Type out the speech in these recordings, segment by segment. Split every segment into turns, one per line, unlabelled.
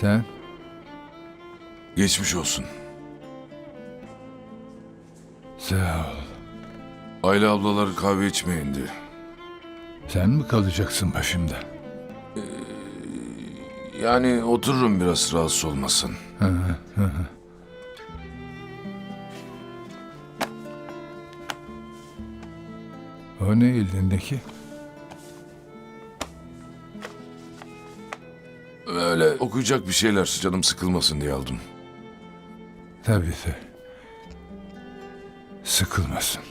Sen?
Geçmiş olsun.
Sağ ol.
Ayla ablalar kahve içmeye indi.
Sen mi kalacaksın başımda?
Yani otururum biraz rahatsız olmasın.
O ne elindeki?
Öyle okuyacak bir şeyler canım sıkılmasın diye aldım.
Tabii tabii. Sıkılmasın.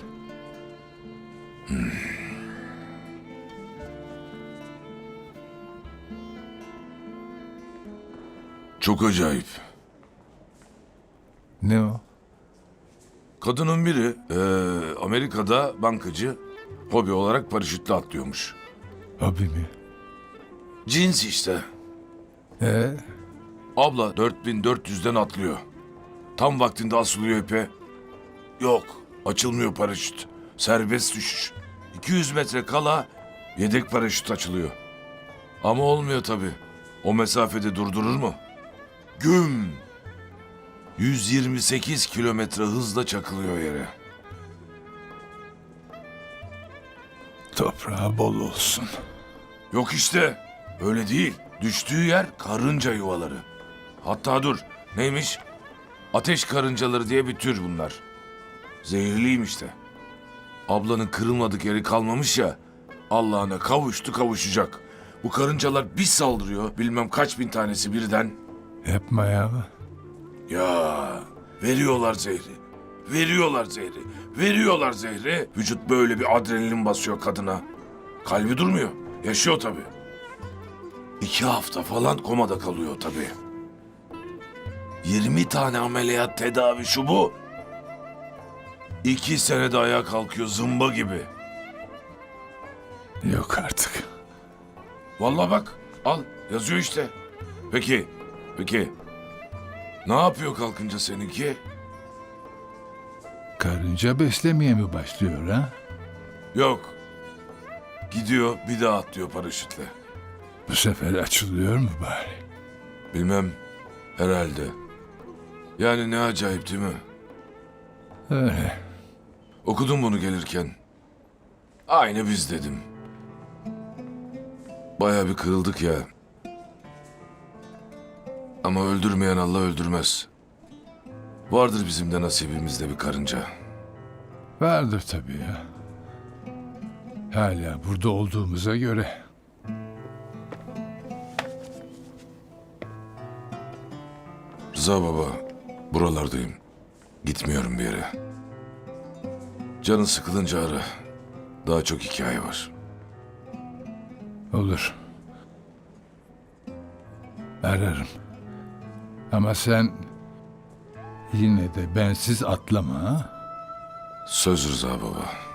Çok acayip.
Ne o?
Kadının biri eee, Amerika'da bankacı hobi olarak paraşütle atlıyormuş.
Hobi mi?
Cins işte.
Ee,
Abla 4400'den atlıyor. Tam vaktinde asılıyor ipe. Yok açılmıyor paraşüt. Serbest düşüş. 200 metre kala yedek paraşüt açılıyor. Ama olmuyor tabii. O mesafede durdurur mu? Güm! 128 kilometre hızla çakılıyor yere.
toprağı bol olsun.
Yok işte. Öyle değil. Düştüğü yer karınca yuvaları. Hatta dur. Neymiş? Ateş karıncaları diye bir tür bunlar. Zehirliymiş de. Ablanın kırılmadık yeri kalmamış ya. Allah'ına kavuştu kavuşacak. Bu karıncalar bir saldırıyor. Bilmem kaç bin tanesi birden.
Yapma ya.
Ya veriyorlar zehri. Veriyorlar zehri. Veriyorlar zehri. Vücut böyle bir adrenalin basıyor kadına. Kalbi durmuyor. Yaşıyor tabii. İki hafta falan komada kalıyor tabii. 20 tane ameliyat tedavi şu bu. İki senede ayağa kalkıyor zımba gibi.
Yok artık.
Vallahi bak al yazıyor işte. Peki, peki. Ne yapıyor kalkınca seninki?
Karınca beslemeye mi başlıyor ha?
Yok. Gidiyor bir daha atlıyor paraşütle.
Bu sefer açılıyor mu bari?
Bilmem. Herhalde. Yani ne acayip değil mi?
Öyle.
Okudum bunu gelirken. Aynı biz dedim. Baya bir kırıldık ya. Ama öldürmeyen Allah öldürmez. Vardır bizim de nasibimizde bir karınca.
Vardır tabii ya. Hala burada olduğumuza göre.
Rıza baba, buralardayım. Gitmiyorum bir yere. Canın sıkılınca ara. Daha çok hikaye var.
Olur. Ararım. Ama sen yine de bensiz atlama ha?
Söz Rıza baba.